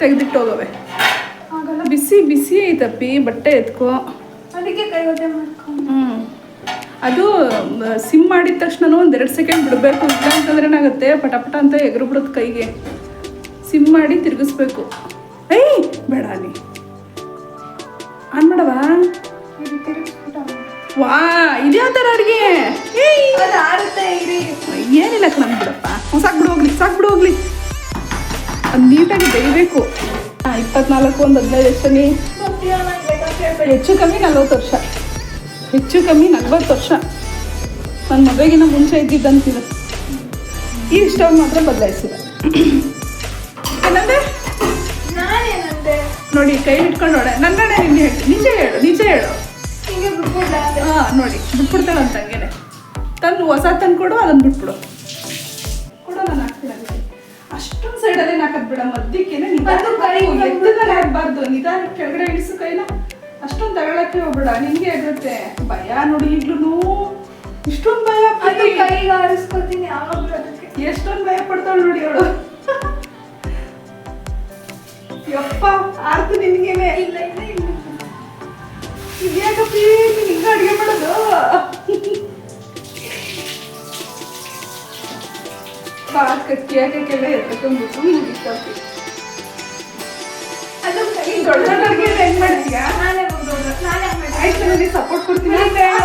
ತೆಗೆದಿಟ್ಟು ಹೋಗವೆ. ಬಿಸಿ ಬಿಸಿ ಐತಪ್ಪಿ ಬಟ್ಟೆ ಎತ್ಕೋ. ಹ್ಞೂ ಅದು ಸಿಮ್ ಮಾಡಿದ ತಕ್ಷಣ ಒಂದು ಎರಡು ಸೆಕೆಂಡ್ ಬಿಡಬೇಕು. ಇಲ್ಲ ಅಂತಂದ್ರೆ ಏನಾಗುತ್ತೆ? ಪಟ ಪಟ ಅಂತ ಎಗರು ಬಿಡುತ್ತೆ ಕೈಗೆ. ಸಿಮ್ ಮಾಡಿ ತಿರುಗಿಸ್ಬೇಕು. ಏಯ್ ಬೇಡ ನೀ ಆನ್ ಮಾಡವಾ? ವಾ ಇದ್ಯಾವ ಥರ ಅಡುಗೆ? ಏನಿಲ್ಲ ಕಣ ಬಿಡಪ್ಪ. ಸಾಕು ಬಿಡು ಹೋಗ್ಲಿ ಸಾಕು ಬಿಡು ಹೋಗ್ಲಿ. ನೀಟಾಗಿ ಬೆಳಿಬೇಕು ಇಪ್ಪತ್ನಾಲ್ಕು ಒಂದು ಹದಿನೈದು ವರ್ಷ ಗೊತ್ತಿಲ್ಲ ನಂಗೆ ಬೇಕಾದ್ರೆ ಹೇಳ್ಬೇಡಿ ಹೆಚ್ಚು ಕಮ್ಮಿ ನಲ್ವತ್ತು ವರ್ಷ. ಹೆಚ್ಚು ಕಮ್ಮಿ ನಲ್ವತ್ತು ವರ್ಷ. ನನ್ನ ಮದುವೆಗಿನ ಮುಂಚೆ ಇದ್ದಿದ್ದಂತಿದೆ ಈ ಸ್ಟವ್ ಮಾತ್ರ ಬದಲಾಯಿಸಿದ. ಏನಂದ್ರೆ ನೋಡಿ ಕೈ ಇಟ್ಕೊಂಡು ನೋಡ. ನನ್ನ ನಿನ್ನೆ ಹೇಳಿ ನಿಜ ಹೇಳು. ನಿಜ ಹೇಳು ಹಾಂ ನೋಡಿ ಬಿಟ್ಬಿಡ್ತಾಳಂತ ಹಂಗೇನೆ. ತಂದು ಹೊಸ ತಂದು ಕೊಡು ಅದನ್ನು ಬಿಟ್ಬಿಡು. ಕೊಡು ನಾನು ಹಾಕ್ತೀನಿ. ಅಷ್ಟೊಂದು ಸೈಡಲ್ಲಿ ಹಾಕದ್ ಬಿಡ ಮಧ್ಯಕ್ಕೇನೆ ಹಾಕ್ಬಾರ್ದು ನಿಧಾನ ಕೆಳಗಡೆ ಇಳಿಸು ಕೈನ. ಅಷ್ಟೊಂದು ತಗೊಳಕ್ಕೆ ಹೋಗ್ಬೇಡ. ನಿನ್ಗೆ ಆಗುತ್ತೆ ಭಯ ನೋಡಿ ಈಗ್ಲೂ ಇಷ್ಟೊಂದು ಭಯ ಆರಿಸ್ಕೊಳ್ತೀನಿ. ಕೈಗೆ ಆರಿಸ್ಕೊತೀನಿ ಎಷ್ಟೊಂದು ಭಯ ಪಡ್ತಾಳು ನೋಡಿ ಅವಳು. ಯಪ್ಪ ಆರ್ತು ನಿನ್ಗೇನೆ. ಇಲ್ಲ ಇಲ್ಲ ಇಲ್ಲ. ಹಿಂಗೆ ಹಿಂಗ ಅಡುಗೆ ಮಾಡೋದು? ಭಾಳ ಕಟ್ಟಿ ಹಾಕಕ್ಕೆಲ್ಲ ಎತ್ಕೊಂಡ್ಬಿಟ್ಟು ಅದು ದೊಡ್ಡ ಅಡುಗೆ ಹೆಂಗ್ ಮಾಡ್ತೀಯಾ ನಾನೇ ನಾನು ಆಯ್ತು ನನಗೆ ಸಪೋರ್ಟ್ ಕೊಡ್ತೀನಿ.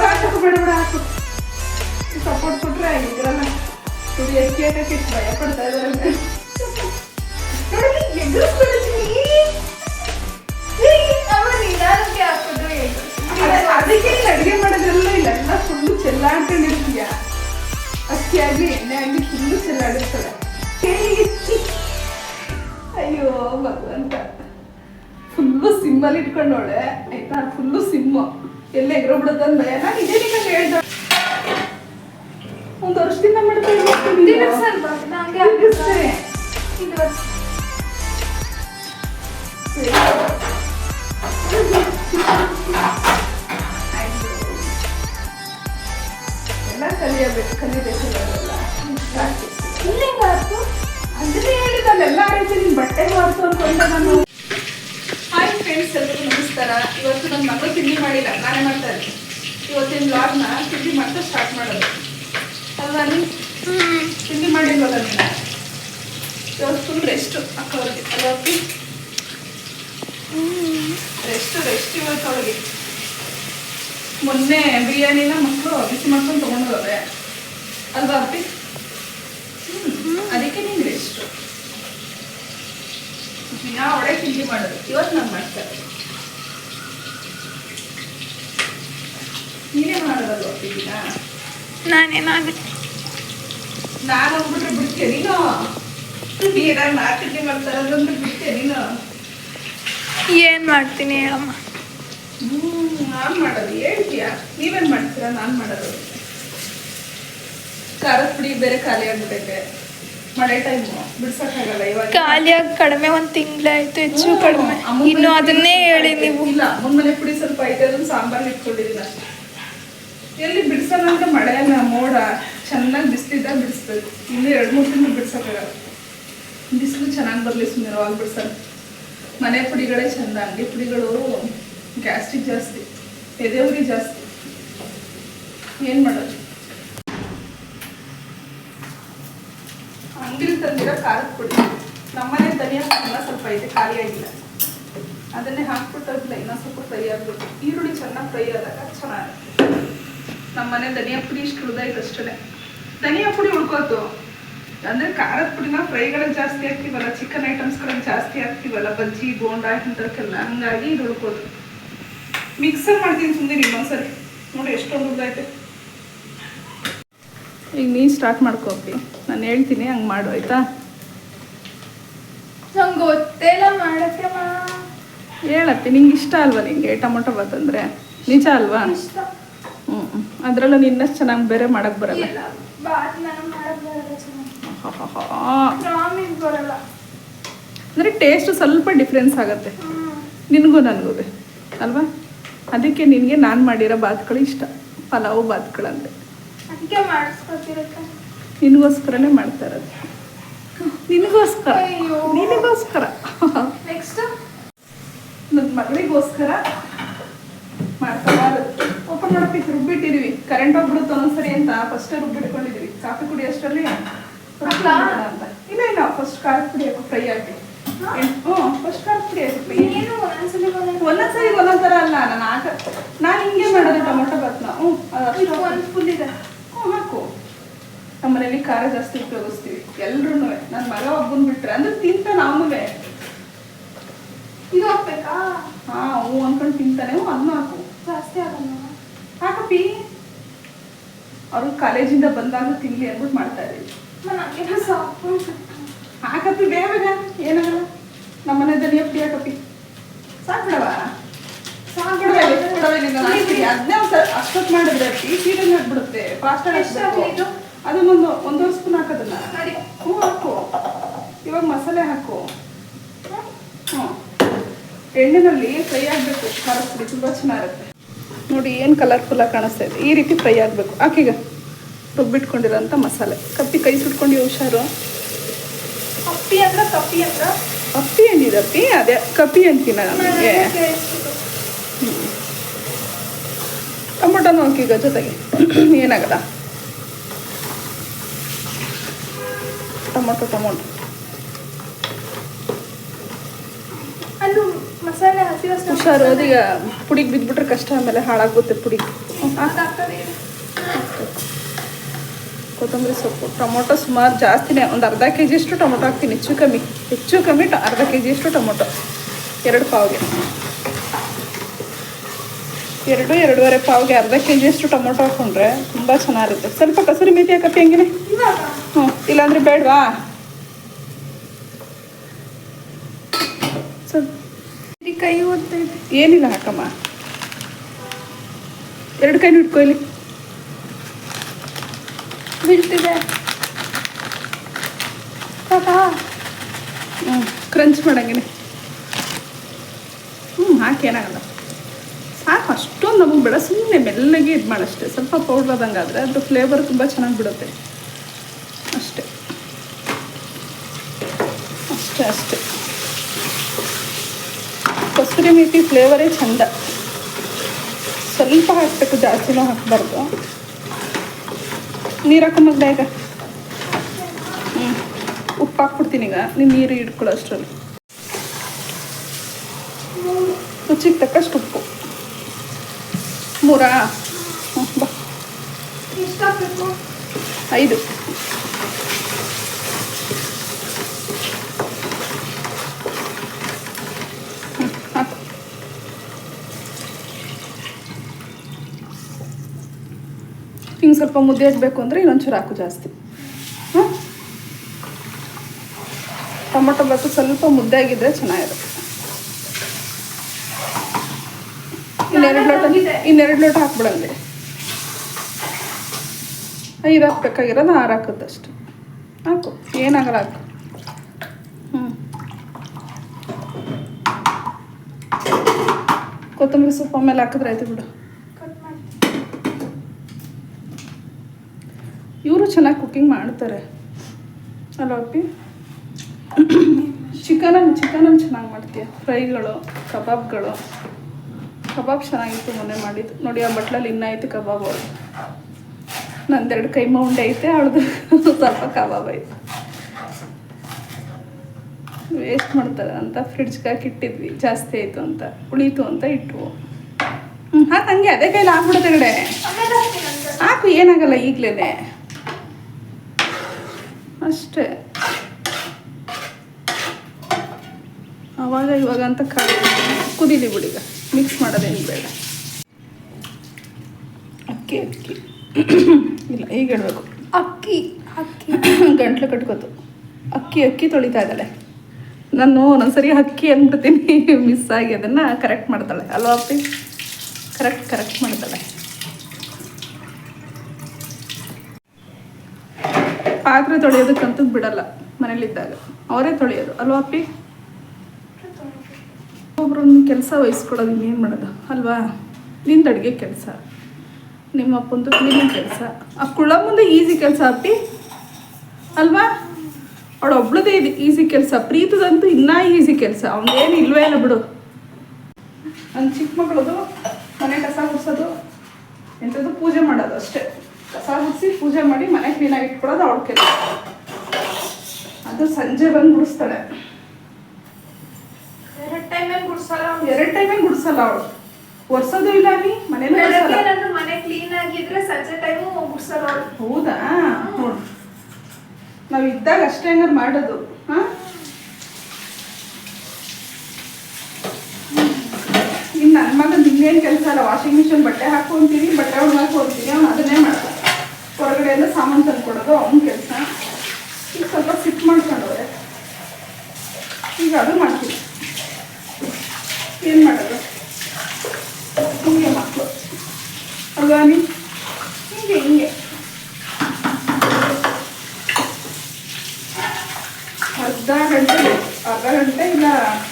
ಹಾಕು, ಬೇಡ ಬೇಡ ಹಾಕು. ಸಪೋರ್ಟ್ ಕೊಟ್ರೆ ಇದ್ರಲ್ಲ ನೋಡಿ ಎತ್ತಿ ಹಾಕಕ್ಕೆ ಎಷ್ಟು ಭಯ ಪಡ್ತಾ ಇದ್ದಾರೆ ಅದಕ್ಕೆ ಅಡುಗೆ ಮಾಡೋದ್ರಲ್ಲೂ ಇಲ್ಲ ಎಲ್ಲ ಫುಲ್ಲು ಚೆಲ್ಲಾಡ್ಕೊಂಡಿರ್ತೀಯ? ಅಕ್ಕಿ ಆಗಲಿ ಎಣ್ಣೆ ಆಗಲಿ ಫುಲ್ಲು ಚೆಲ್ಲಾಡಿರ್ತಾಳೆ ಅಯ್ಯೋ ಭಗವಂತ. ಫುಲ್ಲು ಸಿಮ್ಮಲ್ಲಿ ಇಟ್ಕೊಂಡವಳೆ. ಆಯ್ತಾ? ಫುಲ್ಲು ಸಿಮ್ಮು ಎಲ್ಲ ಎಗ್ರ ಬಿಡೋದಂದ್ ಭಯ. ನಾನು ಇದೇ ನಿಮಗೆ ಹೇಳ್ದೆ. ಒಂದು ವರ್ಷದಿಂದ ಮಾಡ್ತಾ ಇದ್ದೀನಿ. ತಿರುಗ್ಸಲ್ವಾ? ನಂಗೆ ತಿರುಗಿಸ್ದೆ. ಇದು ಕಲಿಯಬೇಕು ಕಲಿಬೇಕು. ಇಲ್ಲಿಂದ ಆಯ್ತು ಅದನ್ನೇ ಹೇಳಿದಲ್ಲ ಎಲ್ಲ ರೀತಿ ನಿನ್ ಬಟ್ಟೆ ಮಾಡ್ತು ಅಂತ ನಾನು. ಹಾಯ್ ಫ್ರೆಂಡ್ಸ್ ಎಲ್ಲರಿಗೂ ನಮಸ್ಕಾರ. ಇವತ್ತು ನನ್ನ ಮಗಳು ತಿಂಡಿ ಮಾಡಿಲ್ಲ ನಾನೇ ಮಾಡ್ತಾ ಇದ್ದೀನಿ? ಇವತ್ತಿನ ಬ್ಲಾಗ್ನ ತಿಂಡಿ ಮಾಡ್ತಾ ಸ್ಟಾರ್ಟ್ ಮಾಡೋದು. ಅಲ್ವಾ ನೀ ತಿಂಡಿ ಮಾಡಿಲ್ವಲ್ಲ ನೀನು? ಇವತ್ತು ಫುಲ್ ರೆಸ್ಟು ಅಕ್ಕ? ಅವ್ರಿಗೆ ಅಲ್ಲ ರೆಸ್ಟು ರೆಸ್ಟ್ ಇವತ್ತು ಅವಳಿಗೆ ಮೊನ್ನೆ ಬಿರಿಯಾನಿನ ಮಕ್ಕಳು ಬಿಸಿ ಮಾಡ್ಕೊಂಡು ತೊಗೊಂಡೋದೆ ಅಲ್ವಾ ಅಪ್ಪಿ. ಅದಕ್ಕೆ ನೀನು ರೆಸ್ಟು ದಿನ ಒಳ್ಳೆ ತಿಂಡಿ ಮಾಡೋದು. ಇವತ್ತು ನಾನು ಮಾಡ್ತಾರೆ ನೀನೇ ಮಾಡೋದು ಅಪ್ಪಿ ದಿನ ನಾನೇ ಹೋಗ್ಬಿಟ್ರೆ ಬಿಡ್ತೀಯ ನೀನು? ಏನಾದ್ರು ನಾ ತಿಂಡಿ ಮಾಡ್ತಾರೆ ಅದೊಂದು ಬಿಡ್ತೀಯ ನೀನು? ಏನು ಮಾಡ್ತೀನಿ ಹೇಳಮ್ಮ? ನಾನು ಮಾಡೋದು. ಹೇಳ್ತೀಯಾ? ನೀವೇನ್ ಮಾಡ್ತೀರಾ? ನಾನು ಮಾಡೋದು. ಖಾರದ ಪುಡಿ ಬೇರೆ ಖಾಲಿ ಆಗ್ಬಿಟ್ಟೈತೆ ಮಳೆ ಟೈಮು ಬಿಡ್ಸಕ್ಕಾಗಲ್ಲ ಇವಾಗ. ಖಾಲಿಯಾಗಿ ಕಡಿಮೆ ಒಂದ್ ತಿಂಗಳಾಯ್ತು ಹೆಚ್ಚು ಕಡಿಮೆ. ಇನ್ನು ಅದನ್ನೇ ಹೇಳಿ ನೀವು. ಇಲ್ಲ ಅಮ್ಮನ್ ಮನೆ ಪುಡಿ ಸ್ವಲ್ಪ ಐತೆ ಅದನ್ನ ಸಾಂಬಾರ್ ಇಟ್ಕೊಂಡಿಲ್ಲ ಅಷ್ಟೇ ಎಲ್ಲಿ ಬಿಡ್ಸಲ್ಲ ಅಂತ ಮಳೆ ಅಲ್ಲ ಮೋಡ ಚೆನ್ನಾಗಿ ಬಿಸಿಲಿದ್ದಾಗ ಬಿಡಿಸ್ಬೇಕು. ಇನ್ನು ಎರಡು ಮೂರು ತಿಂಗಳು ಬಿಡ್ಸಕ್ಕಾಗಲ್ಲ. ಬಿಸಿಲು ಚೆನ್ನಾಗಿ ಬರಲಿ ಸುಮ್ಮನೆ ಅವಾಗ ಬಿಡ್ಸಲ್ಲ. ಮನೆ ಪುಡಿಗಳೇ ಚಂದ. ಅಂಗಡಿ ಪುಡಿಗಳು ಗ್ಯಾಸ್ಟ್ರಿಕ್ ಜಾಸ್ತಿ ಎದೆವ್ರಿ ಜಾಸ್ತಿ. ಏನು ಮಾಡೋದು? ಅಂಗಡಿಲಿ ತಂದಿರೋ ಖಾರದ ಪುಡಿ. ನಮ್ಮನೆ ಧನಿಯಾ ಪುಡಿ ಸ್ವಲ್ಪ ಇದೆ, ಖಾಲಿ ಆಗಿಲ್ಲ. ಅದನ್ನೇ ಹಾಕ್ಬಿಟ್ಟೋಗಿಲ್ಲ ಇನ್ನೊಂದು ಸ್ವಲ್ಪ ಫ್ರೈ ಆಗ್ಬೇಕು ಈರುಳ್ಳಿ ಚೆನ್ನಾಗಿ ಫ್ರೈ ಆದಾಗ ಚೆನ್ನಾಗಿ ನಮ್ಮನೆ ಧನಿಯಾ ಪುಡಿ ಇಷ್ಟು ಉಳಿದಾಯ್ತು ಅಷ್ಟೇ ಧನಿಯಾ ಪುಡಿ ಉಳ್ಕೋತು ಅಂದ್ರೆ ಖಾರದ ಪುಡಿನ ಫ್ರೈಗಳಿಗೆ ಜಾಸ್ತಿ ಹಾಕ್ತೀವಲ್ಲ, ಚಿಕನ್ ಐಟಮ್ಸ್ಗಳಿಗೆ ಜಾಸ್ತಿ ಹಾಕ್ತೀವಲ್ಲ, ಬಜ್ಜಿ, ಬೋಂಡಾ ಇಂಥವಕ್ಕೆಲ್ಲ ಹಂಗಾಗಿ ಇದು ಉಳ್ಕೋದು ಮಿಕ್ಸರ್ ಮಾಡ್ತೀನಿ ಸುಮ್ಮನೆ ಇನ್ನೊಂದ್ಸರಿ. ನೋಡಿ ಎಷ್ಟೊಂದು ಉಳ್ದೈತೆ ಈಗ ನೀ ಸ್ಟಾರ್ಟ್ ಮಾಡ್ಕೋಪಿ ನಾನು ಹೇಳ್ತೀನಿ ಹಂಗೆ ಮಾಡು ಆಯ್ತಾ? ನಂಗೆ ಗೊತ್ತೇ ಇಲ್ಲ ಮಾಡಕ್ಕೆ ಹೇಳತ್ತೆ ನಿಂಗೆ ಇಷ್ಟ ಅಲ್ವಾ ನಿಂಗೆ ಟೊಮೊಟೊ ಬಾತ್ ಅಂದರೆ? ನಿಜ ಅಲ್ವಾ? ಇಷ್ಟ. ಹ್ಞೂ ಅದರಲ್ಲೂ ನಿನ್ನಷ್ಟು ಚೆನ್ನಾಗಿ ಬೇರೆ ಮಾಡಕ್ಕೆ ಬರಲ್ಲ. ಅಂದರೆ ಟೇಸ್ಟ್ ಸ್ವಲ್ಪ ಡಿಫ್ರೆನ್ಸ್ ಆಗುತ್ತೆ. ನಿನಗೂ ನನಗೂ ಅಲ್ವಾ? ಅದಕ್ಕೆ ನಿನಗೆ ನಾನು ಮಾಡಿರೋ ಬಾತ್ಗಳು ಇಷ್ಟ. ಪಲಾವು ಬಾತ್ಗಳಂದರೆ ನಿನಗೋಸ್ಕರನೇ ಮಾಡ್ತಾ ಇರೋದು. ನಿನಗೋಸ್ಕರ. ನಿನಗೋಸ್ಕರ. ನೆಕ್ಸ್ಟ್ ನನ್ನ ಮಗಳಿಗೋಸ್ಕರ ಮಾಡ್ತಾ ಇರೋದು. ಓಪನ್ ಮಾಡ್ತೀವಿ ರುಬ್ಬಿಟ್ಟಿದೀವಿ. ಕರೆಂಟ್ ಹೋಗ್ಬಿಡುತ್ತೆ ಒಂದೊಂದ್ಸರಿ ಅಂತ ಫಸ್ಟ್ ರುಬ್ಬಿಟ್ಕೊಂಡಿದೀವಿ. ಕಾಫಿ ಕುಡಿಯೋಷ್ಟರಲ್ಲಿ ಇಲ್ಲ ಇಲ್ಲ ಫಸ್ಟ್ ಕಾಫಿ ಪುಡಿ ಫ್ರೈ ಆಗಿ? ಹ್ಞೂ ಫಸ್ಟ್ ಖಾರ ಪುಡಿ ಹಾಕಿ ಏನು ಒಂದೊಂದ್ಸಲಿ ಒಂದೊಂದ್ ಒಂದೊಂದ್ಸರಿ ಒಂದೊಂದ್ ಥರ ಅಲ್ಲ ನಾನು ಹಾಕ ನಾನು ಹಿಂಗೆ ಮಾಡೋದು ಟೊಮೊಟೊ ಬಾತ್ನ ಹ್ಞೂ ಅದು ಒಂದು ಫುಲ್ ಇದೆ. ಹ್ಞೂ ಹಾಕು. ನಮ್ಮನೇಲಿ ಖಾರ ಜಾಸ್ತಿ ಉಪಯೋಗಿಸ್ತೀವಿ ಎಲ್ರೂ ನನ್ ಮಗ ಒಬ್ಬನ್ ಬಿಟ್ರೆ ಅಂದ್ರೆ ತಿಂತಾನೆ ಅವನುವೆ ಇದು ಹಾಕ್ಬೇಕಾ? ಹಾ ಹೂ ಅನ್ಕೊಂಡು ತಿಂತಾನೆ. ಹ್ಞೂ ಅದನ್ನ ಹಾಕು. ಜಾಸ್ತಿ ಆಗಲ್ಲ ಹಾಕಪ್ಪಿ. ಅವರು ಕಾಲೇಜಿಂದ ಬಂದಾಗ ತಿನ್ಲಿ ಅಂದ್ಬಿಟ್ಟು ಮಾಡ್ತಾ ಇದ್ದೀವಿ. ನನಗೆ ಸಾಕು ಹಾಕಪ್ಪಿ ಬೇಗ ಏನಾಗಲ್ಲ ನಮ್ಮ ಮನೆದಲ್ಲಿ ಎಫ್ ಹಾಕಪ್ಪಿ ಸಾಕು ಬಿಡವ ಸಾಕು ಬಿಡವೆ ಬಿಡವೆ ಅದನ್ನೇ ಅಷ್ಟೊತ್ತು ಮಾಡಿದ್ರೆ ಅಪ್ಪಿ ಸೀರೆಗೆ ಹಾಕ್ಬಿಡುತ್ತೆ. ಫಾಸ್ಟ್ ಇದು? ಅದನ್ನೊಂದು ಒಂದೂವರೆ ಸ್ಪೂನ್ ಹಾಕೋದನ್ನ. ಹೂ ಹಾಕು. ಇವಾಗ ಮಸಾಲೆ ಹಾಕು. ಹ್ಞೂ ಎಣ್ಣೆನಲ್ಲಿ ಫ್ರೈ ಆಗಬೇಕು. ಕಾಣಿಸ್ತೀವಿ ಪುಡಿ ತುಂಬ ಚೆನ್ನಾಗಿರುತ್ತೆ. ನೋಡಿ ಏನು ಕಲರ್ಫುಲ್ಲಾಗಿ ಕಾಣಿಸ್ತಾ ಇದೆ. ಈ ರೀತಿ ಫ್ರೈ ಆಗಬೇಕು. ಹಾಕೀಗ. ರುಬ್ಬಿಟ್ಕೊಂಡಿರೋಂಥ ಮಸಾಲೆ. ಕತ್ತಿ ಕೈ ಸುಟ್ಕೊಂಡು ಹುಷಾರು. ಕಪ್ಪಿ ಅಂದ್ರ ಕಪ್ಪಿ ಅಂದ್ರ ಅಪ್ಪಿ ಅಂತ ಅಪ್ಪಿ ಅದೇ ಕಪ್ಪಿ ಅಂತೀನ ನನಗೆ ಟೊಮೊಟೊನು ಹಾಕೀಗ ಜೊತೆಗೆ. ಏನಾಗದ ಟೊಮೊಟೊ ಟೊಮೊಟೊ. ಹುಷಾರು ಅದೀಗ ಪುಡಿಗೆ ಬಿದ್ದುಬಿಟ್ರೆ ಕಷ್ಟ ಆಮೇಲೆ ಹಾಳಾಗುತ್ತೆ ಪುಡಿ ಹ್ಮ್, ಹಾಕು. ಅದಾಗ್ತದೆ ಇದು. ಕೊತ್ತಂಬರಿ ಸೊಪ್ಪು. ಟೊಮೊಟೊ ಸುಮಾರು ಜಾಸ್ತಿನೇ ಒಂದು ಅರ್ಧ ಕೆ ಜಿಯಷ್ಟು ಟೊಮೊಟೊ ಹಾಕ್ತೀನಿ. ಹೆಚ್ಚು ಕಮ್ಮಿ ಹೆಚ್ಚು ಕಮ್ಮಿ ಅರ್ಧ ಕೆ ಜಿಯಷ್ಟು ಟೊಮೊಟೊ. ಎರಡು ಪಾವ್ಗೆ. ಎರಡು ಎರಡೂವರೆ ಪಾವ್ಗೆ ಅರ್ಧ ಕೆ ಜಿಯಷ್ಟು ಟೊಮೊಟೊ ಹಾಕ್ಕೊಂಡ್ರೆ ತುಂಬ ಚೆನ್ನಾಗಿರುತ್ತೆ. ಸ್ವಲ್ಪ ಕಸೂರಿ ಮೇಥಿ ಹಾಕತ್ತೆ ಹಂಗೆ ಇವಾಗ ಹ್ಞೂ ಇಲ್ಲಾಂದ್ರೆ ಬೇಡವಾ? ಕೈ ಓದ್ತೈತೆ ಏನಿಲ್ಲ ಹಾಕಮ್ಮ ಎರಡು ಕೈನೂ ಇಟ್ಕೊ ಇಲ್ಲಿ. ಬೀಳ್ತಿದೆ. ಕ್ರಂಚ್ ಮಾಡಂಗಿನಿ. ಹ್ಞೂ ಹಾಕಿ ಏನಾಗಲ್ಲ. ಸಾಕು, ಅಷ್ಟೊಂದು ನಮಗೆ ಬೇಡ. ಸುಮ್ಮನೆ ಮೆಲ್ಲಗೆ ಇದು ಮಾಡಷ್ಟೇ ಸ್ವಲ್ಪ ಪೌಡ್ರ್ ಆದಂಗೆ ಆದರೆ ಅದ್ರ ಫ್ಲೇವರ್ ತುಂಬ ಚೆನ್ನಾಗಿ ಬಿಡುತ್ತೆ. ಅಷ್ಟೇ. ಅಷ್ಟೇ ಅಷ್ಟೇ. ಕಸೂರಿ ಮೇಥಿ ಫ್ಲೇವರೇ ಚಂದ. ಸ್ವಲ್ಪ ಹಾಕಬೇಕು, ಜಾಸ್ತಿನೂ ಹಾಕಬಾರ್ದು. ನೀರು ಹಾಕೊಂಬಂದೆ ಈಗ ಹ್ಞೂ ಉಪ್ಪು ಹಾಕ್ಬಿಡ್ತೀನಿ ಈಗ. ನೀನು ನೀರು ಹಿಡ್ಕೊಳ್ಳೋ ಅಷ್ಟರಲ್ಲಿ. ರುಚಿಗೆ ತಕ್ಕಷ್ಟು ಉಪ್ಪು. ಮೂರಾ? ಹ್ಞೂ ಬಾ. ಐದು. ಸ್ವಲ್ಪ ಮುದ್ದೆ ಹಚ್ಚಬೇಕು ಅಂದರೆ ಇನ್ನೊಂಚೂರು ಹಾಕು ಜಾಸ್ತಿ. ಹಾಂ ಟೊಮೊಟೊ ಬಾತು, ಸ್ವಲ್ಪ ಮುದ್ದೆ ಆಗಿದ್ರೆ ಚೆನ್ನಾಗಿರುತ್ತೆ. ಇನ್ನೆರಡು ಲೋಟ ಇನ್ನೆರಡು ಲೋಟ ಹಾಕ್ಬಿಡಂಗೆ ಐದು ಹಾಕ್ಬೇಕಾಗಿರೋದು ಆರು ಹಾಕುತ್ತಷ್ಟು ಹಾಕು, ಏನಾಗಲ್ಲ ಹಾಕು. ಹ್ಞೂ ಕೊತ್ತಂಬರಿ ಸೊಪ್ಪು ಆಮೇಲೆ ಹಾಕಿದ್ರೆ ಆಯ್ತು ಬಿಡು ಕಟ್ ಮಾಡಿ ಇವರು ಚೆನ್ನಾಗಿ ಕುಕ್ಕಿಂಗ್ ಮಾಡ್ತಾರೆ. ಅಲ್ಲ ಅಪ್ಪಿ? ಚಿಕನಲ್ಲಿ ಚಿಕನಲ್ಲಿ ಚೆನ್ನಾಗಿ ಮಾಡ್ತೀಯ? ಫ್ರೈಗಳು, ಕಬಾಬ್ಗಳು. ಕಬಾಬ್ ಚೆನ್ನಾಗಿತ್ತು ಮೊನ್ನೆ ಮಾಡಿದ್ದು. ನೋಡಿ, ಆ ಬಟ್ಲಲ್ಲಿ ಇನ್ನ ಐತೆ ಕಬಾಬ್. ಅವಳು ನಂದೆರಡು ಕೈ ಉಂಡೆ ಐತೆ ಅವಳದು ಸ್ವಲ್ಪ ಕಬಾಬ್ ಐತೆ. ವೇಸ್ಟ್ ಮಾಡ್ತಾರೆ ಅಂತ ಫ್ರಿಡ್ಜ್ಗೆ ಹಾಕಿ ಇಟ್ಟಿದ್ವಿ. ಜಾಸ್ತಿ ಆಯಿತು ಅಂತ. ಉಳೀತು ಅಂತ ಇಟ್ಟು ಹ್ಞೂ ಹಾಕು, ಹಂಗೆ ಅದೇ ಕೈಲಿ ಹಾಕ್ಬಿಡುತ್ತೆ ಕಡೆ ಹಾಕು, ಏನಾಗಲ್ಲ ಈಗಲೇ ಅಷ್ಟೇ. ಅವಾಗ ಇವಾಗ ಅಂತ ಕಾಯಿ ಕುದೀಲಿ ಬಿಡಿಗ. ಮಿಕ್ಸ್ ಮಾಡೋದೇನು ಬೇಡ. ಅಕ್ಕಿ ಅಕ್ಕಿ. ಇಲ್ಲ ಈಗ ಹೇಳಬೇಕು. ಅಕ್ಕಿ ಅಕ್ಕಿ. ಗಂಟ್ಲು ಕಟ್ಕೋತು. ಅಕ್ಕಿ ಅಕ್ಕಿ ತೊಳಿತಾ ಇದ್ದಾಳೆ. ನಾನು ಒಂದೊಂದ್ಸರಿ ಅಕ್ಕಿ ಅಂದ್ಬಿಡ್ತೀನಿ. ಮಿಸ್ ಆಗಿ ಅದನ್ನು ಕರೆಕ್ಟ್ ಮಾಡ್ತಾಳೆ. ಅಲ್ವಾ ಅಪ್ಪಿ? ಕರೆಕ್ಟ್ ಕರೆಕ್ಟ್ ಮಾಡ್ತಾಳೆ. ಪಾತ್ರೆ ತೊಳೆಯೋದಕ್ಕಂತೂ ಬಿಡಲ್ಲ ಮನೇಲಿದ್ದಾಗ. ಅವರೇ ತೊಳೆಯೋದು, ಅಲ್ವಾ ಅಪ್ಪಿ? ಒಬ್ರನ್ನ ಕೆಲಸ ವಹಿಸ್ಕೊಡೋದು ಏನು ಮಾಡೋದು? ಅಲ್ವಾ? ನಿಂದು ಅಡುಗೆ ಕೆಲಸ, ನಿಮ್ಮ ಅಪ್ಪಂದು ಕ್ಲೀನಿಂಗ್ ಕೆಲಸ. ಆ ಕುಳ್ಳ ಮುಂದೆ ಈಸಿ ಕೆಲಸ ಅಪ್ಪಿ? ಅಲ್ವಾ? ಒಬ್ಳದೇ ಇದು ಈಸಿ ಕೆಲಸ. ಪ್ರೀತದಂತೂ ಇನ್ನೂ ಈಸಿ ಕೆಲಸ. ಅವನೇನು ಇಲ್ವೇ ಇಲ್ಲ ಬಿಡು. ನನ್ನ ಚಿಕ್ಕ ಮಗಳದು ಮನೆ ಕಸ ಗುಡಿಸೋದು ಎಂಥದ್ದು ಪೂಜೆ ಮಾಡೋದು ಅಷ್ಟೇ. ಕಸ ಪೂಜೆ ಮಾಡಿ ಮನೆ ಕ್ಲೀನಾಗಿ ಇಟ್ಕೊಳ್ಳೋದು ಅವಳ ಕೆಲಸ. ಅದು ಸಂಜೆ ಬಂದು ಗುಡಿಸ್ತಾಳೆ. ಎರಡು ಟೈಮಲ್ಲಿ ಗುಡ್ಸಲ್ಲ ಎರಡು ಟೈಮಲ್ಲಿ ಗುಡಿಸಲ್ಲ ಅವಳು. ಒರ್ಸೋದು ಇಲ್ಲ ನೀ ಮನೇಲಿ ಮನೆ ಕ್ಲೀನ್ ಆಗಿದ್ರೆ ಸಂಜೆ ಟೈಮು ಗುಡಿಸಲ್ಲ ಅವಳು. ಹೌದಾ? ನೋಡು. ನಾವು ಇದ್ದಾಗ ಅಷ್ಟೇ ಏನಾದ್ರು ಮಾಡೋದು. ಹಾಂ? ಇನ್ನು ನನ್ನ ಮಗ ನಿಂಗೇನು ಕೆಲಸ ಅಲ್ಲ ವಾಷಿಂಗ್ ಮಿಷಿನ್ ಬಟ್ಟೆ ಹಾಕೊಂತೀನಿ ಬಟ್ಟೆ ಒಣಗಾಕ್ ಹೋಗ್ತೀನಿ ಅವ್ನು ಅದನ್ನೇ ಮಾಡ್ತಾನೆ. ಹೊರಗಡೆಯಿಂದ ಸಾಮಾನು ತಂದು ಕೊಡೋದು ಅವನ ಕೆಲಸ. ಈಗ ಸ್ವಲ್ಪ ಸಿಟ್ ಮಾಡ್ಕೊಂಡವ್ರೆ. ಈಗ ಅದು ಮಾಡ್ತೀನಿ. ಏನು ಮಾಡೋದು? ಹಿಂಗೆ ಮಕ್ಕಳು ಅಲ್ವಾ ಹಿಂಗೆ ಹಿಂಗೆ. ಅರ್ಧ ಗಂಟೆ ಅರ್ಧ ಗಂಟೆ ಇಲ್ಲ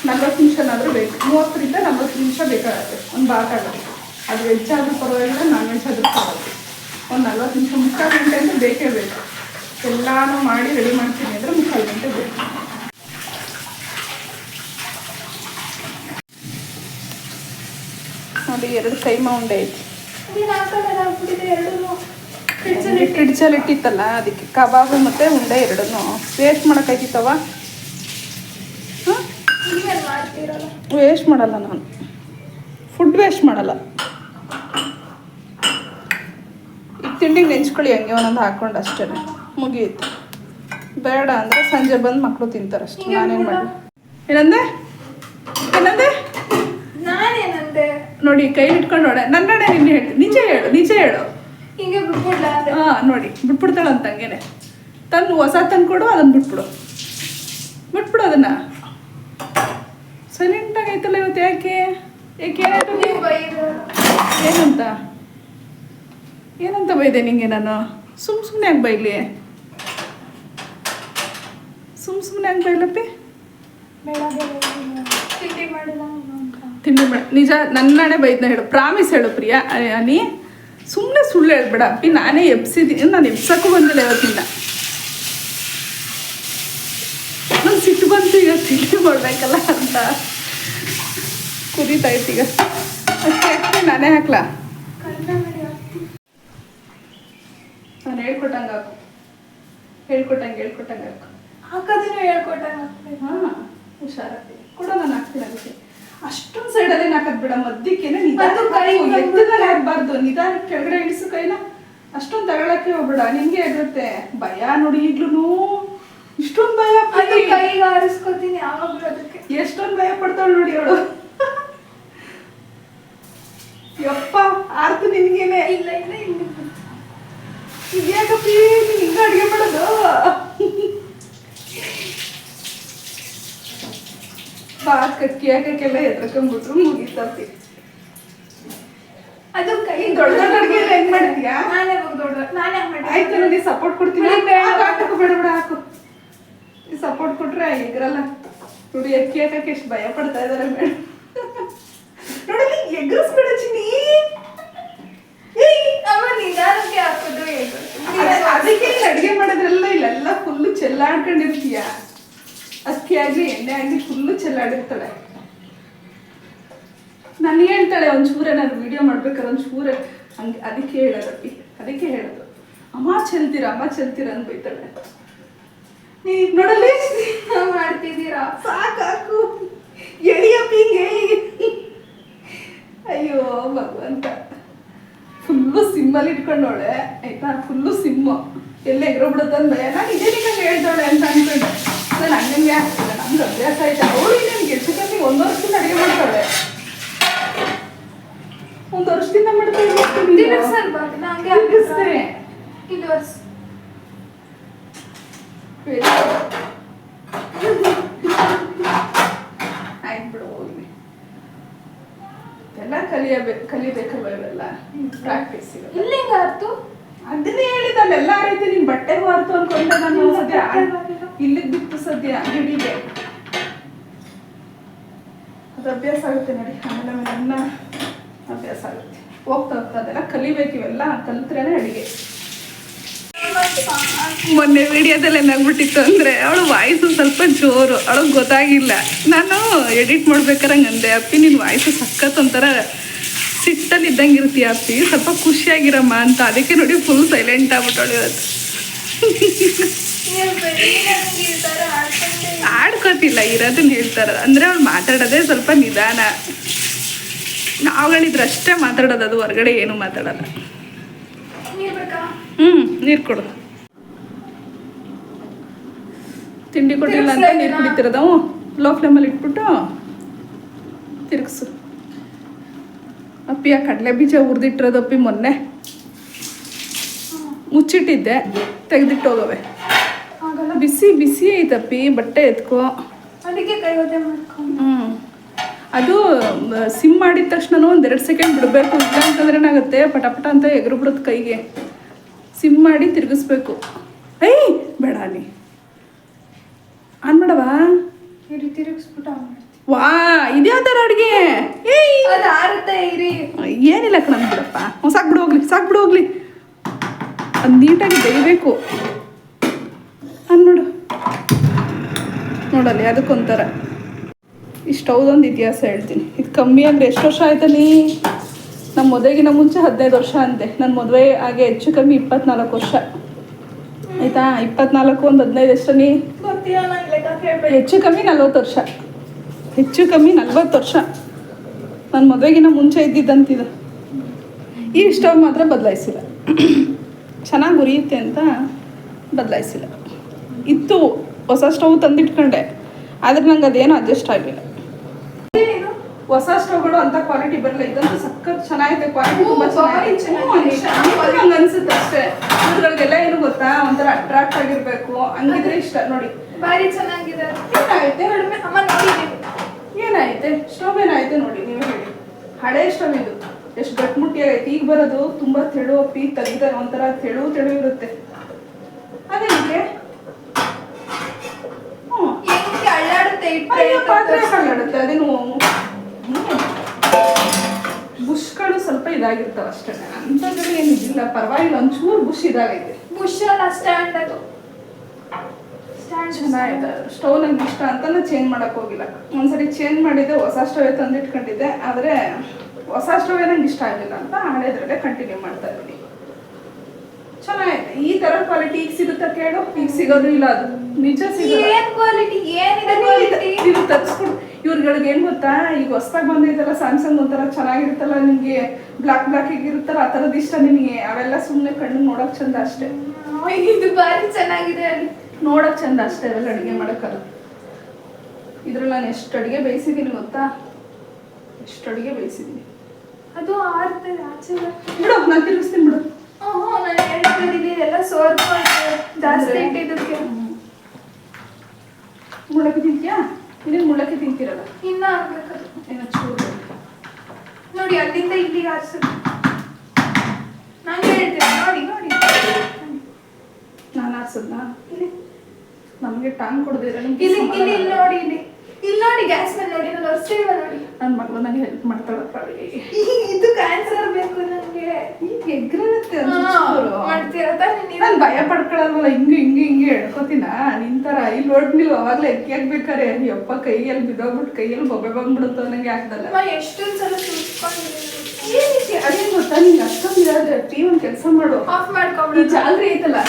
ನಲ್ವತ್ತು ನಿಮಿಷನಾದರೂ ಬೇಕು. ಮೂವತ್ತರಿಂದ ನಲ್ವತ್ತು ನಿಮಿಷ ಬೇಕಾಗುತ್ತೆ. ಒಂದು ಬಾಕಾಗುತ್ತೆ ಅದು ವೆಜ್ ಆದರೂ ಪರವಾಗಿಲ್ಲ ನಾನ್ ವೆಜ್ ಆದರೂ ಪರವಾಗಿಲ್ಲ ಒಂದು ನಲ್ವತ್ತು ನಿಮಿಷ ಮುಕ್ಕಾಲು ಗಂಟೆ ಅಂದರೆ ಬೇಕೇ ಬೇಕು. ಎಲ್ಲಾನು ಮಾಡಿ ರೆಡಿ ಮಾಡ್ತೀನಿ ಅಂದರೆ ಮುಕ್ಕಾಲು ಗಂಟೆ ಬೇಕು. ನೋಡಿ, ಎರಡು ಕೈಮಾ ಉಂಡೆ ಐತಿ. ಫ್ರಿಡ್ಜಲ್ಲಿ ಇಟ್ಟಿತ್ತಲ್ಲ, ಅದಕ್ಕೆ ಕಬಾಬು ಮತ್ತು ಉಂಡೆ ಎರಡನ್ನೂ. ವೇಸ್ಟ್ ಮಾಡ್ತೀರಲ್ಲ ವೇಸ್ಟ್ ಮಾಡಲ್ಲ ನಾನು. ಫುಡ್ ವೇಸ್ಟ್ ಮಾಡಲ್ಲ ಈಗ ತಿಂಡಿಗೆ ನೆಂಚ್ಕೊಳ್ಳಿ ಹಂಗೆ ಒಂದೊಂದು ಹಾಕೊಂಡು ಅಷ್ಟೇ. ಮುಗಿಯಿತು ಬೇಡ ಅಂದರೆ ಸಂಜೆ ಬಂದು ಮಕ್ಕಳು ತಿಂತಾರೆ ಅಷ್ಟೇ ನಾನೇನು? ಮಾಡಿ ಏನಂದೆ? ಏನಂದೆ? ನಾನೇನಂದೆ? ನೋಡಿ ಕೈ ಇಟ್ಕೊಂಡು ನೋಡೆ. ನನ್ನಡೆ ನಿನ್ನ ಹೇಳಿ ನಿಜ ಹೇಳು ನಿಜ ಹೇಳು. ಹಿಂಗೆ ಬಿಟ್ಬಿಡ್ಲ ಅಂದೆ ಹಾಂ ನೋಡಿ. ಬಿಟ್ಬಿಡ್ತಾಳಂತ ಹಂಗೇನೆ. ತಂದು ಹೊಸ ತಂದು ಕೊಡು ಅದನ್ನು ಬಿಟ್ಬಿಡು. ಬಿಟ್ಬಿಡು ಅದನ್ನು. ಸೈಲೆಂಟಾಗೈತಲ್ಲ ಇವತ್ತು ಯಾಕೆ? ಯಾಕೆ? ಏನಾಯ್ತು ಏನಂತ? ಏನಂತ ಬೈದೆ ನಿಂಗೆ ನಾನು? ಸುಮ್ ಸುಮ್ಮನೆ ಯಾಕೆ ಬೈಲಿ? ಸುಮ್ ಸುಮ್ಮನೆ ಯಾಕೆ ಬೈಲಪ್ಪಿ ತಿಂಡಿ ತಿಂಡಿ ಬೇಡ ನಿಜ ನನ್ನಡೆ ಬೈದ್ನ ಹೇಳು. ಪ್ರಾಮಿಸ್ ಹೇಳು ಪ್ರಿಯಾ ಅನಿ ಸುಮ್ಮನೆ ಸುಳ್ಳು ಹೇಳ್ಬೇಡ. ಅಪ್ಪಿ ನಾನೇ ಎಬ್ಸಿದ್ದೀನಿ. ನಾನು ಎಬ್ಸಕ್ಕೂ ಬಂದಿಲ್ಲ ಇವತ್ತಿಂದ. ನಾನು ಸಿಟ್ಟು ಬಂತು ಈಗ. ತಿಂಡಿ ಮಾಡಬೇಕಲ್ಲ ಅಂತ. ಕುರಿತಾಯ್ತು ಈಗ. ಅಷ್ಟೇ ನಾನೇ ಹಾಕ್ಲಾ ಕಡಿಮೆ ಮಾಡಿ ಹಾಕ್ತೀನಿ. ನಾನು ಹೇಳ್ಕೊಟ್ಟಂಗೆ ಹಾಕು. ಹೇಳ್ಕೊಟ್ಟಂಗೆ ಹೇಳ್ಕೊಟ್ಟಂಗೆ ಹಾಕು. ಹಾಕೋದನ್ನು ಹೇಳ್ಕೊಟ್ಟಾಗ. ಹಾಂ ಕೂಡ ನಾನು ಹಾಕ್ತೀನಿ ಅದಕ್ಕೆ. ಸೈಡ್ ಅಲ್ಲಿ ಹಾಕದ್ ಬಿಡ ಬಂದ್ಬಿಡುತ್ತೆ. ಎತ್ತದಲ್ಲಿ ಹಾಕ್ಬಾರ್ದು. ನಿಧಾನ ಕೆಳಗಡೆ ಇಳಿಸು ಕೈನ. ಅಷ್ಟೊಂದು ತಗೊಳಕ್ಕೆ ಹೋಗ್ಬೇಡ. ನಿಂಗೆ ಇರುತ್ತೆ ಭಯ ನೋಡಿ ಈಗ್ಲೂ ಇಷ್ಟೊಂದು ಭಯ. ಕೈಗೆ ಆರಿಸ್ಕೊತೀನಿ ಅದಕ್ಕೆ. ಎಷ್ಟೊಂದು ಭಯ ಪಡ್ತಾಳು ನೋಡಿ ಅವಳು. ಯಪ್ಪ ಆರ್ತು ನಿನ್ಗೇನೆ. ಇಲ್ಲ ಇಲ್ಲ ನೀನ್ ಹಿಂಗ ಅಡ್ಗೆ ಮಾಡೋದು? ಬಾ ಕಕ್ಕಿ ಹಾಕಕ್ಕೆಲ್ಲ ಎದ್ರಕೊಂಡ್ಬಿಟ್ರು ಮುಗೀತಪ್ಪಿ ಅದು ಕೈ ದೊಡ್ಡ ದೊಡ್ಡ ಅಡ್ಗೆ ಹೆಂಗ್ ಮಾಡಿದ್ಯಾ? ನಾನೇ ದೊಡ್ಡ ನಾನೇ ಮಾಡ್ತೀನಿ. ಆಯ್ತು ನನಗೆ ಸಪೋರ್ಟ್ ಕೊಡ್ತೀನಿ. ಹಾಕು, ಹಾಕು, ಬೇಡ ಬೇಡ ಹಾಕು. ಸಪೋರ್ಟ್ ಕೊಟ್ರೆ ಎಗ್ರಲ್ಲ. ನೋಡಿ ಅಕ್ಕಿ ಹಾಕಕ್ಕೆ ಎಷ್ಟು ಭಯ ಪಡ್ತಾ ಇದಾರೆ ಮೇಡಮ್ ನೋಡಿ ಎಗ್ರಿಸ್ಬೇಡ ಚಿನ್ನಿ ಏಯ್ ಅಮ್ಮ ನಿಧಾನಕ್ಕೆ ಹಾಕೋದು ಹೇಳ್ಬೇಕು. ಅದ- ಅದಕ್ಕೆ ನೀನ್ ಅಡ್ಗೆ ಮಾಡೋದ್ರೆಲ್ಲ ಇಲ್ಲೆಲ್ಲ ಫುಲ್ಲು ಚೆಲ್ಲಾಡ್ಕೊಂಡಿರ್ತೀಯ? ಅಕ್ಕಿ ಆಗ್ಲಿ ಎಣ್ಣೆ ಆಗಲಿ ಫುಲ್ಲು ಚೆಲ್ಲಾಡಿರ್ತಾಳೆ. ನಾನು ಹೇಳ್ತಾಳೆ ಒಂಚೂರೇ ನಾನು ವೀಡಿಯೋ ಮಾಡ್ಬೇಕಾದ್ರೆ ಒಂಚೂರೇ ಹಂಗೆ ಅದಕ್ಕೆ ಹೇಳೋದಪ್ಪಿ ಅದಕ್ಕೆ ಹೇಳೋದು. ಅಮ್ಮ ಚೆಲ್ತೀರ ಅಮ್ಮ ಚೆಲ್ತೀರ ಅಂತ ಬೈತಾಳೆ. ನೀ ನೋಡಲ್ಲಿ? ಮಾಡ್ತಿದ್ದೀರಾ? ಸಾಕಾಕು. ಎಳಿಯಪ್ಪಿಗೆ ಹಿಂಗೆ. ಅಯ್ಯೋ ಭಗವಂತ. ಫುಲ್ಲು ಸಿಮ್ಮಲ್ಲಿ ಇಟ್ಕೊಂಡವಳೆ. ಆಯ್ತಾ? ಫುಲ್ಲು ಸಿಮ್ಮು ಎಲ್ಲ ಎಗ್ರೋ ಬಿಡುತ್ತಂದ ನಾನು ಇದೇ ನಿಮಗೆ ಹೇಳ್ತಾಳೆ ಅಂತ ಅನ್ಕೊಂಡೆ. ನಾನು ಹಂಗಂಗೆ ಆಗ್ತಿಲ್ಲ. ನಮ್ದು ಅಭ್ಯಾಸ ಆಯ್ತು? ಅವಳು ಇನ್ನೇನು ಹೆಚ್ಚು ಕಮ್ಮಿ ಒಂದು ವರ್ಷದಿಂದ ಅಡುಗೆ ಮಾಡ್ತಾಳೆ ಒಂದು ವರ್ಷದಿಂದ ಮಾಡ್ತಾ ತಿರುಗಿಸಲ್ಬಾರ್ದು ನಂಗೆ ತಿರುಗಿಸ್ದೆ. ಇದು ವರ್ಷ ಆಯ್ತು ಬಿಡು ಹೋಗ್ಲಿ ಎಲ್ಲ ಕಲಿಯಬೇಕು ಕಲಿಬೇಕು ಇವೆಲ್ಲ ಪ್ರಾಕ್ಟೀಸ್ ಇವೆಲ್ಲ ಇಲ್ಲಿ ಹೆಂಗ ಆಯ್ತು? ಅದನ್ನೇ ಹೇಳಿದಲ್ಲ ಎಲ್ಲ ರೀತಿ ನಿನ್ ಬಟ್ಟೆಗೂ ಅರ್ಥ ಅನ್ಕೊಂಡೆ ನಾನು ಸದ್ಯ. ಇಲ್ಲಿಗೆ ಬಿಟ್ಟು ಸದ್ಯ ಹಿಡಿದೆ ಅದು ಅಭ್ಯಾಸ ಆಗುತ್ತೆ ನೋಡಿ ಆಮೇಲೆ ಆಮೇಲೆ ಇನ್ನ ಅಭ್ಯಾಸ ಆಗುತ್ತೆ. ಹೋಗ್ತಾ ಹೋಗ್ತಾ ಅದೆಲ್ಲ ಕಲಿಬೇಕು ಇವೆಲ್ಲ ಕಲ್ತ್ರೇನೆ ಅಡಿಗೆ. ಮೊನ್ನೆ ವಿಡಿಯೋದಲ್ಲಿ ಏನಾಗ್ಬಿಟ್ಟಿತ್ತು ಅಂದರೆ ಅವಳು ವಾಯ್ಸು ಸ್ವಲ್ಪ ಜೋರು ಅವಳಿಗೆ ಗೊತ್ತಾಗಿಲ್ಲ. ನಾನು ಎಡಿಟ್ ಮಾಡ್ಬೇಕಾರಂಗಂದೆ ಹಂಗೆ ಅಂದೆ ಅಪ್ಪಿ ನಿನ್ನ ವಾಯ್ಸು ಸಖತ್ ಒಂಥರ ಸಿಟ್ಟಲ್ಲಿ ಇದ್ದಂಗೆ ಇರ್ತೀಯ ಅಪ್ಪಿ ಸ್ವಲ್ಪ ಖುಷಿಯಾಗಿರಮ್ಮ ಅಂತ. ಅದಕ್ಕೆ ನೋಡಿ ಫುಲ್ ಸೈಲೆಂಟ್ ಆಗ್ಬಿಟ್ಟಳು ಇವತ್ತು. ಆಡ್ಕೋತಿಲ್ಲ, ಇರೋದನ್ನ ಹೇಳ್ತಾರ. ಅಂದರೆ ಅವ್ಳು ಮಾತಾಡೋದೇ ಸ್ವಲ್ಪ ನಿಧಾನ. ನಾವುಗಳಿದ್ರೆ ಅಷ್ಟೇ ಮಾತಾಡೋದು, ಅದು ಹೊರಗಡೆ ಏನು ಮಾತಾಡಲ್ಲ. ಹ್ಞೂ ನೀರು ಕೊಡು ತಿಂಡಿ ಕೊಟ್ಟಿಲ್ಲ ಅಂತ ನೀರು ಕುಡಿತಿರೋದು. ಲೋ ಫ್ಲೇಮಲ್ಲಿ ಇಟ್ಬಿಟ್ಟು ತಿರುಗಿಸು. ಅಪ್ಪಿ ಆ ಕಡಲೆ ಬೀಜ ಹುರಿದಿಟ್ಟಿರೋದು ಅಪ್ಪಿ ಮೊನ್ನೆ. ಮುಚ್ಚಿಟ್ಟಿದ್ದೆ ತೆಗೆದಿಟ್ಟೋಗವೆ ಬಿಸಿ ಬಿಸಿ ಐತಪ್ಪಿ ಬಟ್ಟೆ ಎತ್ಕೋ. ಹ್ಞೂ ಅದು ಸಿಮ್ ಮಾಡಿದ ತಕ್ಷಣ ಒಂದೆರಡು ಸೆಕೆಂಡ್ ಬಿಡಬೇಕು ಇಲ್ಲ ಅಂತಂದ್ರೆ ಏನಾಗುತ್ತೆ ಪಟ ಪಟ ಅಂತ ಎಗರು ಬಿಡುತ್ತೆ ಕೈಗೆ. ಸಿಮ್ ಮಾಡಿ ತಿರುಗಿಸ್ಬೇಕು. ಏಯ್ ಬೇಡ ನೀ. ಆನ್ ಮಾಡವಾ? ತಿರುಗಿಸ್ಬಿಟ್ಟು ಆನ್ ವಾ ಇದ್ಯಾವ ಥರ ಅಡುಗೆ? ಏಯ್! ಅದು ಆರುತ್ತೆ ಇರಿ. ಏನಿಲ್ಲ ಕಣ ಬಿಡಪ್ಪ ಸಾಕ್ಬಿಡು ಹೋಗ್ಲಿ ಸಾಕ್ಬಿಡು ಹೋಗ್ಲಿ. ಅದು ನೀಟಾಗಿ ಬೇಯಬೇಕು. ಅನ್ ನೋಡು. ನೋಡಲ್ಲಿ ಅದಕ್ಕೊಂಥರ. ಈ ಸ್ಟೌದೊಂದು ಇತಿಹಾಸ ಹೇಳ್ತೀನಿ. ಇದು ಕಮ್ಮಿ ಅಂದರೆ ಎಷ್ಟು ವರ್ಷ ಆಯ್ತಲ್ಲಿ ನಮ್ಮ ಮದುವೆಗಿನ ಮುಂಚೆ ಹದಿನೈದು ವರ್ಷ ಅಂತೆ. ನನ್ನ ಮದುವೆ ಹಾಗೆ ಹೆಚ್ಚು ಕಮ್ಮಿ ಇಪ್ಪತ್ನಾಲ್ಕು ವರ್ಷ. ಆಯಿತಾ? ಇಪ್ಪತ್ನಾಲ್ಕು ಒಂದು ಹದಿನೈದು ಕೇಳ್ಬೇಡಿ. ಹೆಚ್ಚು ಕಮ್ಮಿ ನಲ್ವತ್ತು ವರ್ಷ. ಹೆಚ್ಚು ಕಮ್ಮಿ ನಲ್ವತ್ತು ವರ್ಷ. ನನ್ನ ಮದುವೆಗಿನ ಮುಂಚೆ ಇದ್ದಿದ್ದಂತಿದೆ. ಈ ಸ್ಟವ್ ಮಾತ್ರ ಬದಲಾಯಿಸಿಲ್ಲ. ಚೆನ್ನಾಗಿ ಉರಿಯುತ್ತೆ ಅಂತ ಬದಲಾಯಿಸಿಲ್ಲ. ಇತ್ತು ಹೊಸ ಸ್ಟವ್ ತಂದಿಟ್ಕೊಂಡೆ. ಆದರೆ ನಂಗೆ ಅದೇನು ಅಡ್ಜಸ್ಟ್ ಆಗಲಿಲ್ಲ. ಹೊಸ ಸ್ಟವ್ಗಳು ಅಂತ ಕ್ವಾಲಿಟಿ ಬರಲ್ಲ. ಇದಂತೂ ಸಖತ್ ಚೆನ್ನಾಗಿದೆ ಕ್ವಾಲಿಟಿ ತುಂಬ. ಚೆನ್ನಾಗಿದೆ. ಅನ್ಸುತ್ತೆ ಅಷ್ಟೇ. ಇದ್ರೊಳಗೆಲ್ಲ ಏನು ಗೊತ್ತಾ? ಒಂಥರ ಅಟ್ರಾಕ್ಟ್ ಆಗಿರ್ಬೇಕು. ಹಂಗಿದ್ರೆ ಇಷ್ಟ. ನೋಡಿ. ಭಾರಿ ಚೆನ್ನಾಗಿದೆ. ಏನಾಯ್ತೆ? ಸ್ಟವ್ ಏನಾಯ್ತೆ ನೋಡಿ ನೀವು ಹೇಳಿ. ಹಳೆ ಸ್ಟವ್ ಇದು. ಎಷ್ಟು ಗಟ್ಮುಟ್ಟಿ ಆಗೈತೆ ಈಗ ಬರೋದು ತುಂಬಾ ತೆಳು ಅಪ್ಪಿ ತೆಗ್ದ ಒಂಥರ ತೆಳು ತೆಳು ಇರುತ್ತೆ. ಅದೇ ಪಾತ್ರೆ ಕಳ್ಳಾಡುತ್ತೆ ಅದೇನು ಬುಷ್ಗಳು ಸ್ವಲ್ಪ ಇದಾಗಿರ್ತಾವ ಅಷ್ಟೇ ಅಂಥದ್ರಲ್ಲಿ ಏನಿದ್ದಿಲ್ಲ ಇದಿಲ್ಲ ಪರವಾಗಿಲ್ಲ ಒಂಚೂರು ಬುಷ್ ಇದಾಗೈತೆ. ಬುಷ್ ಅಲ್ಲ ಅಷ್ಟೇ ಅದು ಸ್ಟ್ಯಾಂಡ್ ಚೆನ್ನಾಗಿದೆ ಸ್ಟವ್ ನಂಗೆ ಇಷ್ಟ ಅಂತ ನಾನು ಚೇಂಜ್ ಮಾಡಕ್ ಹೋಗಿಲ್ಲ. ಒಂದ್ಸರಿ ಚೇಂಜ್ ಮಾಡಿದ್ದೆ ಹೊಸ ಸ್ಟವೇ ತಂದಿಟ್ಕೊಂಡಿದ್ದೆ ಆದರೆ ಹೊಸ ಸ್ಟವ್ ನಂಗೆ ಇಷ್ಟ ಆಗಲಿಲ್ಲ ಅಂತ ಹಳೆದ್ರಲ್ಲೇ ಕಂಟಿನ್ಯೂ ಮಾಡ್ತಾ ಇದ್ದೀನಿ. ಚೆನ್ನಾಗಿದೆ ಈ ತರ ಕ್ವಾಲಿಟಿ ಈಗ ಸಿಗುತ್ತಾ ಕೇಳು? ಈಗ ಸಿಗೋದು ಇಲ್ಲ ಅದು. ನಿಜ ಕ್ವಾಲಿಟಿ ಏನಿದೆ ತರಿಸ್ಕೊಡು ಇವ್ರುಗಳಿಗೆ ಏನ್ ಗೊತ್ತಾ? ಈಗ ಹೊಸ್ದಾಗಿ ಬಂದೈತಲ್ಲ ಸ್ಯಾಮ್ಸಂಗ್ ಒಂಥರ ಚೆನ್ನಾಗಿರುತ್ತಲ್ಲ ನಿಮ್ಗೆ ಬ್ಲಾಕ್ ಬ್ಲಾಕ್ ಇರುತ್ತಲ್ಲ ಆ ಥರದ್ದು ಇಷ್ಟ ನಿನಗೆ. ಅವೆಲ್ಲ ಸುಮ್ಮನೆ ಕಣ್ಣು ನೋಡೋಕೆ ಚಂದ ಅಷ್ಟೇ. ಇದು ಭಾರಿ ಚೆನ್ನಾಗಿದೆ ಅಲ್ಲಿ. ನೋಡಕ್ ಚಂದ ಅಷ್ಟೇ ಅಲ್ಲ ಅಡುಗೆ ಮಾಡೋಕ್ಕಲ್ಲ ಇದ್ರಲ್ಲಿ ನಾನು ಎಷ್ಟು ಅಡುಗೆ ಬೇಯಿಸಿದ್ದೀನಿ ಗೊತ್ತಾ? ಎಷ್ಟು ಅಡುಗೆ ಬೇಯಿಸಿದ್ದೀನಿ ಅದು ಆರ್ತೆ ಆಚೆ ಬಿಡು ನಾನು ತಿರುಗಿಸ್ತೀನಿ ಬಿಡು. ಹ್ಞೂ ನಾನು ಹೇಳ್ತಿದ್ದೀನಿ ಎಲ್ಲ ಸೋರ್ತು ಜಾಸ್ತಿ ಇಟ್ಟಿದ್ದಕ್ಕೆ ಮುಳಕ್ಕೆ ತಿಂತೀಯಾ? ಇನ್ನೇನು ಮುಳಕ್ಕೆ ತಿಂತಿರಲ್ಲ? ಇನ್ನ ಆಗ್ಬೇಕದು. ಏನೋ ಚೂರು ನೋಡಿ ಅಲ್ಲಿಂದ ಇಲ್ಲಿಗೆ ಆಸ ನಾನು ಹೇಳ್ತೀನಿ ನೋಡಿ ನೋಡಿ. ನಾನು ಆರ್ಸದ್ನಾ ಇಲ್ಲಿ. ನಮಗೆ ಟಂಗ್ ಕೊಡದಿರ ಇಲ್ಲಿ ಇಲ್ಲಿ ಇಲ್ಲಿ ನೋಡಿ ಇಲ್ಲಿ ಇಲ್ಲಿ ನೋಡಿ ಗ್ಯಾಸ್ ಮೇಲೆ ನೋಡಿ ನಾನು ಒರ್ಸಿಲ್ವ ನೋಡಿ ನನ್ನ ಮಗಳು ನನಗೆ ಹೆಲ್ಪ್ ಮಾಡ್ತಾಳಪ್ಪ ಇದು ಕ್ಯಾನ್ಸರ್ ಬೇಕು ನನಗೆ. ಈಗ ಎಗ್ರಿರುತ್ತೆ ಮಾಡ್ತೀರಾ? ನಾನು. ಭಯ ಪಡ್ಕೊಳಲ್ವಲ್ಲ ಹಿಂಗೆ ಹಿಂಗೆ ಹಿಂಗೆ ಹೇಳ್ಕೊತೀನ? ನಿಂತರ ಇಲ್ಲಿ ನೋಡಿ ನೀವು ಅವಾಗಲೇ ಎಕ್ಕಿ ಹಾಕ್ಬೇಕಾರೆ ಯಪ್ಪ ಕೈಯಲ್ಲಿ ಬಿದ್ದೋಗ್ಬಿಟ್ಟು ಕೈಯಲ್ಲಿ ಬೊಬ್ಬೆ ಬಂದ್ಬಿಡುತ್ತೆ ನನಗೆ ಆಗ್ದಲ್ಲ. ಎಷ್ಟೊಂದು ಸಲ ಅದೇನು ಗೊತ್ತಾ? ನಿಂಗೆ ಅಷ್ಟೊಂದು ಟೀ ಒಂದು ಕೆಲಸ ಮಾಡು. ಆಫ್ ಮಾಡ್ಕೊಂಡು ಚಾಲ್ರಿ ಜಾಲ್ರಿ ಐತಲ್ಲ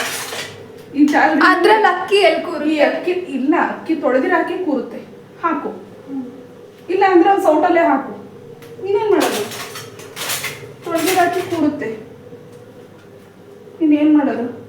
ಅದ್ರಲ್ಲಿ ಅಕ್ಕಿ ಎಲ್ಲಿ ಕೂರು ಈ ಅಕ್ಕಿ ಇಲ್ಲ ಅಕ್ಕಿ ತೊಳೆದಿರ ಅಕ್ಕಿ ಕೂರುತ್ತೆ. ಹಾಕು. ಇಲ್ಲ ಅಂದ್ರೆ ಒಂದು ಸೌಟಲ್ಲೇ ಹಾಕು. ನೀನೇನ್ ಮಾಡೋದು? ತೊಳೆದಿರ ಅಕ್ಕಿ ಕೂರುತ್ತೆ. ನೀನೇನ್ ಮಾಡೋದು?